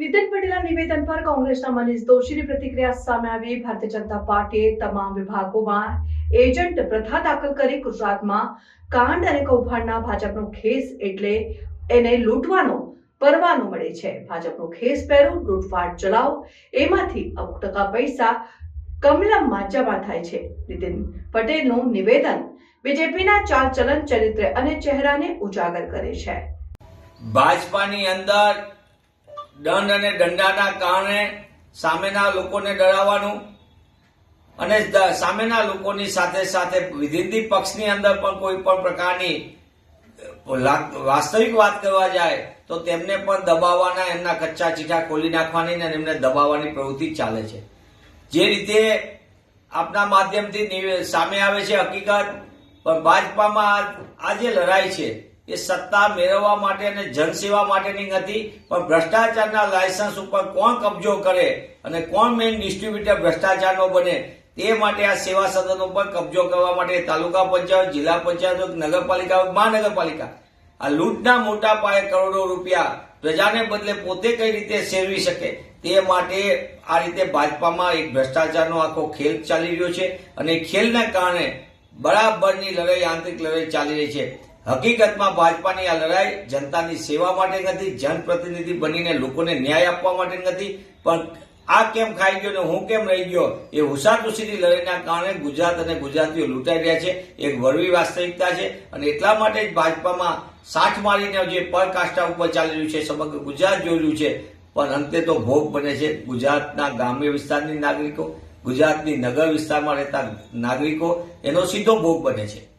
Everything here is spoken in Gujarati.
નીતિન પટેલના નિવેદન પર કોંગ્રેસના મનીષ દોશીની પ્રતિક્રિયા સામે આવી. ભારતીય જનતા પાર્ટીએ તમામ વિભાગોમાં એજન્ટ પ્રથા દાખલ કરી. ગુજરાતમાં કાંડ અને કૌભાંડના ભાજપનો ખેસ એટલે એને લૂંટવાનો પરવાનો મળે છે. ભાજપનો ખેસ પહેરો, લૂંટફાટ ચલાવો, એમાંથી અમુક ટકા પૈસા કમલમમાં જમા થાય છે. નીતિન પટેલનું નિવેદન બીજેપીના ચાલ ચલન ચરિત્ર અને ચહેરાને ઉજાગર કરે છે. ભાજપાની અંદર દંડ અને દંડાના કારણે સામેના લોકોને ડરાવવાનું અને સામેના લોકોની સાથે સાથે વિધિંતી પક્ષની અંદર પણ કોઈ પણ પ્રકારની વાસ્તવિક વાત કરવા જાય તો તેમને પણ દબાવવાના, એમના કચ્ચા ચીઠા ખોલી નાખવાની અને એમને દબાવવાની પ્રવૃત્તિ ચાલે છે. જે રીતે આપના માધ્યમથી સામે આવે છે હકીકત, પણ ભાજપામાં આ- આ લડાઈ છે. એ સત્તા મેળવવા માટે અને જનસેવા માટેની નથી પણ ભ્રષ્ટાચારના લાયસન્સ ઉપર કોણ કબજો કરે અને કોણ મેઇન ડિસ્ટ્રીબ્યુટર ભ્રષ્ટાચારનો બને તે માટે આ સેવા સદનો પર કબજો કરવા માટે તાલુકા પંચાયત, જિલ્લા પંચાયત, નગરપાલિકા મહાનગરપાલિકા આ લૂંટના મોટા પાયે કરોડો રૂપિયા પ્રજાને બદલે પોતે કઈ રીતે સેરવી શકે તે માટે આ રીતે ભાજપામાં એક ભ્રષ્ટાચારનો આખો ખેલ ચાલી રહ્યો છે અને ખેલના કારણે બરાબરની લડાઈ, આંતરિક લડાઈ ચાલી રહી છે. હકીકતમાં ભાજપાની આ લડાઈ જનતાની સેવા માટે નથી, જનપ્રતિનિધિ બનીને લોકોને ન્યાય આપવા માટે નથી. પણ આ કેમ ખાઈ ગયો ને હું કેમ રહી ગયો એ હુસાતુસીની લડાઈના કારણે ગુજરાત અને ગુજરાતીઓ લૂંટાઈ રહ્યા છે. એક વરવી વાસ્તવિકતા છે અને એટલા માટે જ ભાજપામાં સાઠ મારીને જે પરકાષ્ઠા ઉપર ચાલી રહ્યું છે, સમગ્ર ગુજરાત જોઈ રહ્યું છે. પણ અંતે તો ભોગ બને છે ગુજરાતના ગ્રામ્ય વિસ્તારની નાગરિકો, ગુજરાતની નગર વિસ્તારમાં રહેતા નાગરિકો. એનો સીધો ભોગ બને છે.